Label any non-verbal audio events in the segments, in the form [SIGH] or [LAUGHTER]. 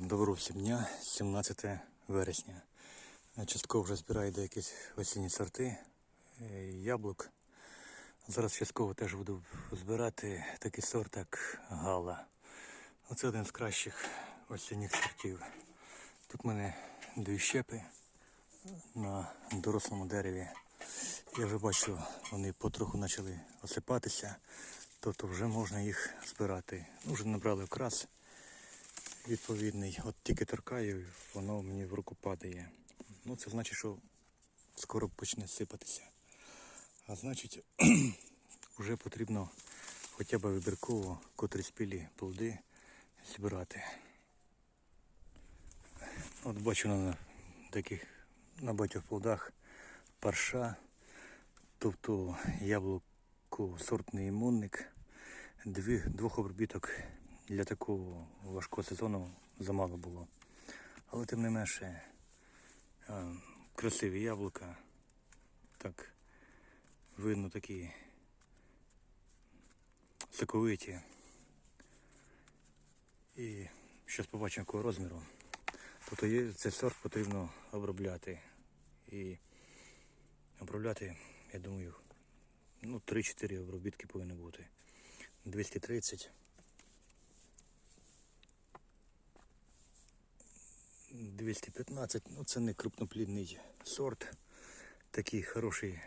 Доброго всім дня, 17 вересня. Частково вже збираю деякі осінні сорти е, яблук. Зараз частково теж буду збирати такий сорт, як Гала. Оце один з кращих осінніх сортів. Тут в мене дві щепи на дорослому дереві. Я вже бачу, вони потроху почали осипатися, тобто вже можна їх збирати. Вже набрали окрас відповідний. От тільки торкаю, воно мені в руку падає. Ну це значить, що скоро почне сипатися. А значить, [CLEARS THROAT] вже потрібно хоча б вибірково котрі спілі плоди збирати. От бачу на таких на багатьох плодах парша, тобто яблуко сортний імунник, двох обробіток для такого важкого сезону замало було. Але тим не менше красиві яблука. Так видно такі соковиті. І зараз побачимо якого розміру. Тобто цей сорт потрібно обробляти. І обробляти, я думаю, ну 3-4 обробітки повинні бути. 230. 215, ну це не крупноплідний сорт. Такий хороший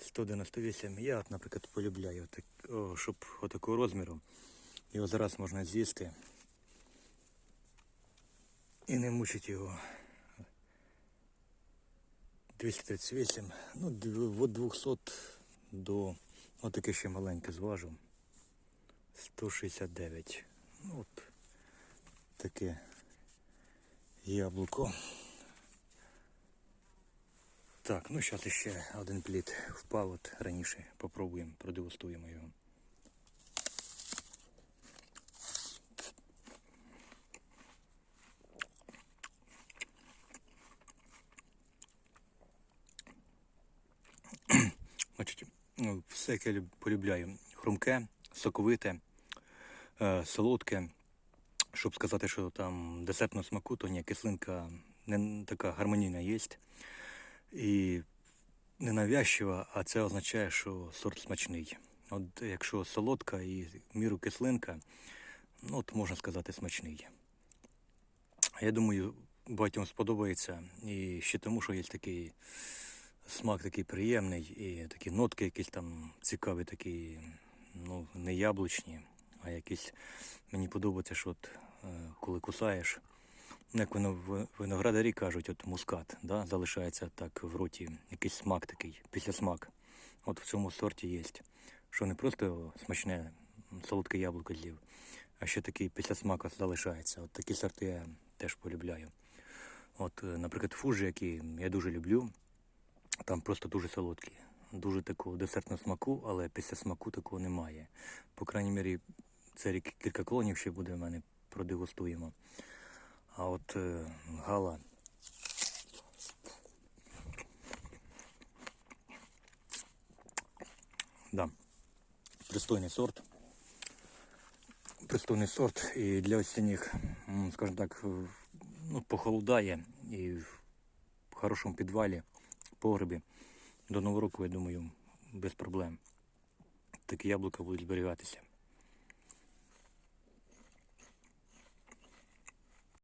198. Я, от, наприклад, полюбляю, так, о, щоб отакого розміру. Його зараз можна з'їсти і не мучить його. 238, ну від 200 до отаке ще маленьке зважу. 169. Ну от таке яблуко. Так, ну зараз ще один плід впав от раніше. Попробуємо, продегустуємо його. [CLEARS THROAT] Ну, все, як я полюбляю. Хрумке, соковите, е, солодке. Щоб сказати, що там десертного смаку, то ні, кислинка не така гармонійна є. І не а це означає, що сорт смачний. От якщо солодка і міру кислинка, ну от можна сказати смачний. Я думаю, багатьом сподобається. І ще тому, що є такий смак такий приємний, і такі нотки якісь там цікаві, такі, ну, не яблучні, а якісь мені подобається, що от, коли кусаєш, як виноградарі кажуть, от мускат, да, залишається так в роті, якийсь смак такий, післясмак. От в цьому сорті є. Що не просто смачне солодке яблуко з'їв, а ще такий післясмак залишається. От такі сорти я теж полюбляю. От, е, наприклад, фужі, які я дуже люблю, там просто дуже солодкі. Дуже такого десертного смаку, але після смаку такого немає. По крайній мірі, це кілька клонів ще буде в мене, продегустуємо. А от е, гала. Да. Пристойний сорт. Пристойний сорт і для осінніх, скажімо так, ну, похолодає і в хорошому підвалі, погребі. До Нового року, я думаю, без проблем. Такі яблука будуть зберігатися.